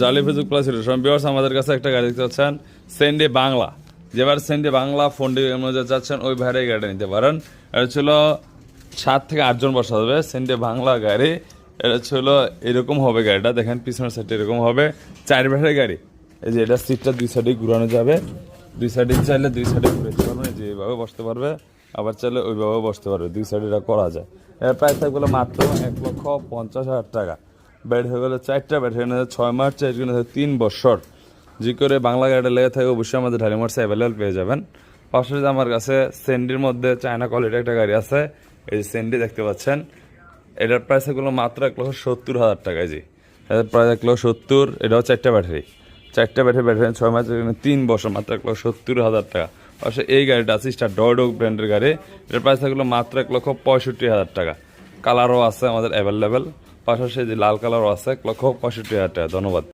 জালি Facebook plus বিয়ার্স আমাদের কাছে একটা গাড়ি দেখতে পাচ্ছেন সেন্ডে বাংলা যেবার সেন্ডে বাংলা ফোনটি মধ্যে যাচ্ছেন ওই ভাইয়ের গাড়িটা নিতে পারেন। এটা ছিল সাত থেকে আটজন বসা যাবে সেন্ডে বাংলা গাড়ি। এটা ছিল এরকম হবে গাড়িটা, দেখেন পিছনের সাইডে এরকম হবে। চার ভাইয়ের গাড়ি। এই যে এটা সিটটা দুই সাইডে ঘুরানো যাবে। দুই সাইডে চাইলে দুই সাইডে ঘুরাতে পারবে যে এইভাবে বসতে পারবে, আবার চাইলে ওইভাবে বসতে পারবে। দুই সাইডে এটা করা যায়। এর প্রাইস থাকবে মাত্র এক লক্ষ পঞ্চাশ হাজার টাকা। ব্যাট হয়ে গেলে চারটা ব্যাট হয়ে গেলে ছয় মাস, চার গেলে তিন বছর। যে করে বাংলা গাড়িটা লেগে থাকে, অবশ্যই আমাদের ঢালি মোটস অ্যাভেলেবল পেয়ে যাবেন। পাশাপাশি আমার কাছে সেন্ডির মধ্যে চায়না কোয়ালিটির একটা গাড়ি আছে। এই সেন্ডি দেখতে পাচ্ছেন, এটার প্রাইস এগুলো মাত্র এক লক্ষ সত্তর হাজার টাকা, জি। এটার প্রাইস এক লক্ষ সত্তর, এটাও চারটা ব্যাটারি চারটা ব্যাটারি ব্যাটারি ছয় মাস তিন বছর, মাত্র এক লক্ষ সত্তর হাজার টাকা। পাশে এই গাড়িটা আছে স্টার ডডোক ব্র্যান্ডের গাড়ি। এটার প্রাইস থাকল মাত্র এক লক্ষ পঁয়ষট্টি হাজার টাকা। কালারও আছে আমাদের অ্যাভেলেবেল পাশাপাশি যে লাল কালার আছে লক্ষ পঁয়ষট্টি হাজার টাকা ধন্যবাদ।